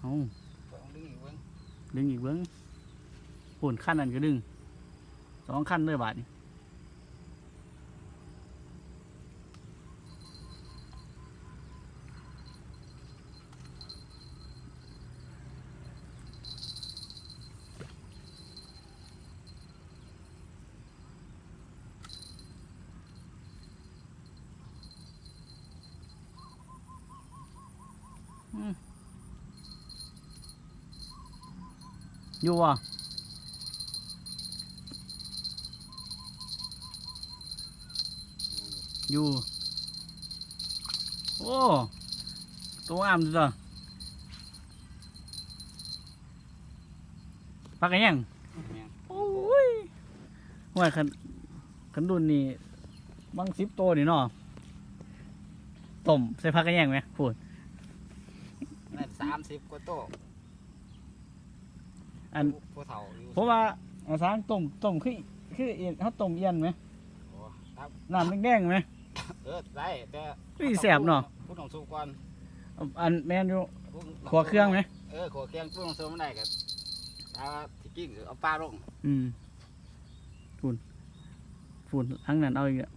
เอาดึงอีกเบิ้งดึงอีกเบิ้งปุ่นขั้นนั้นก็ดึงสองขั้นเลยบาทนี่อ ยู่อะอยู่ โอ้ตัวงามจ้ะพักกันยังแม่นโอ้ยห่วยคันคันดุนนี่บางสิบตัวนี่เนาะต้มใส่พักกันยังไหมพูดนั่นสามสิบกว่าโต๊ะ อันผู้เฒ่าอยู่เพราะว่าอาสางต้มต้มคือคือเอียนเขาต้มเอียนไหมโอ้ครับน้ำแดงๆไหม เออได้แต่อุ้ยแซ่บเนาะ ผู้ต้องสู้ก่อนอันแมนอยู่ผู้ขัวเครื่องไหมเออขัวเครื่องผู้ต้องสู้ไม่ได้กันเอาที่กิ้งเอาปลาลงอืมฝุ่นฝุ่นทั้งนั้นเอาอีกอะ